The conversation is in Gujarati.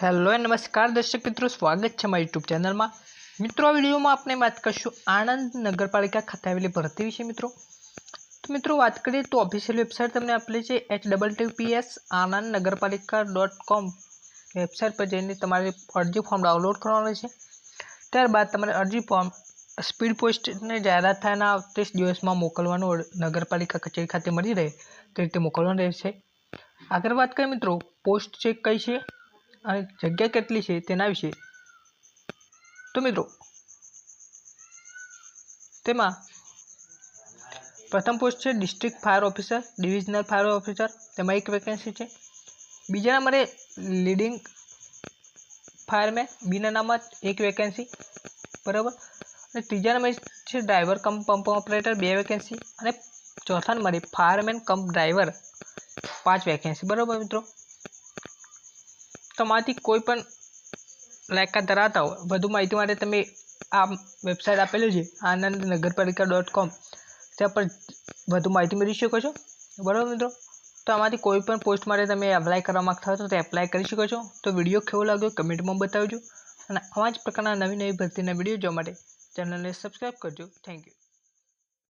હેલો નમસ્કાર દર્શક મિત્રો, સ્વાગત છે મારી યુટ્યુબ ચેનલમાં. મિત્રો, આ વિડીયોમાં આપણે વાત કરીશું આણંદ નગરપાલિકા ખાતે આવેલી ભરતી વિશે મિત્રો. તો મિત્રો, વાત કરીએ તો ઓફિશિયલ વેબસાઇટ તમને આપેલી છે એચ ડબલ ટીપીએસ આણંદ નગરપાલિકા ડોટ કોમ વેબસાઇટ પર જઈને તમારે અરજી ફોર્મ ડાઉનલોડ કરવાનું છે. ત્યારબાદ તમારે અરજી ફોર્મ સ્પીડ પોસ્ટને જાહેરાત થયાના ત્રીસ દિવસમાં મોકલવાનું નગરપાલિકા કચેરી ખાતે મળી રહે તે રીતે મોકલવાનું રહેશે. આગળ વાત કરીએ મિત્રો પોસ્ટ ચેક કઈ છે? અને જગ્યા કેટલી છે તેના વિશે. તો મિત્રો, તેમાં પ્રથમ પોસ્ટ છે district fire officer divisional fire officer તેમાં એક વેકેન્સી છે. બીજા નંબરે લીડિંગ ફાયરમેન બીના નામમાં એક વેકેન્સી બરાબર? અને ત્રીજા નંબરે છે ડ્રાઈવર કમ પંપ ઓપરેટર બે વેકેન્સી અને ચોથા નંબરે ફાયરમેન કમ ડ્રાઈવર પાંચ વેકેન્સી બરાબર મિત્રો? તમારાથી કોઈ પણ લાયકાત ધરાવતા હોય, વધુ માહિતી માટે તમે આ વેબસાઇટ આપેલી છે આનંદ નગરપાલિકા ડોટ કોમ ત્યાં પર વધુ માહિતી મેળવી શકો છો. બરાબર મિત્રો? તો આમાંથી કોઈ પણ પોસ્ટ માટે તમે એપ્લાય કરવા માગતા હો તો તે એપ્લાય કરી શકો છો. તો વીડિયો કેવો લાગ્યો કમેન્ટમાં બતાવજો. અને આવા જ પ્રકારના નવી નવી ભરતીના વીડિયો જોવા માટે ચેનલને સબસ્ક્રાઈબ કરજો. Thank you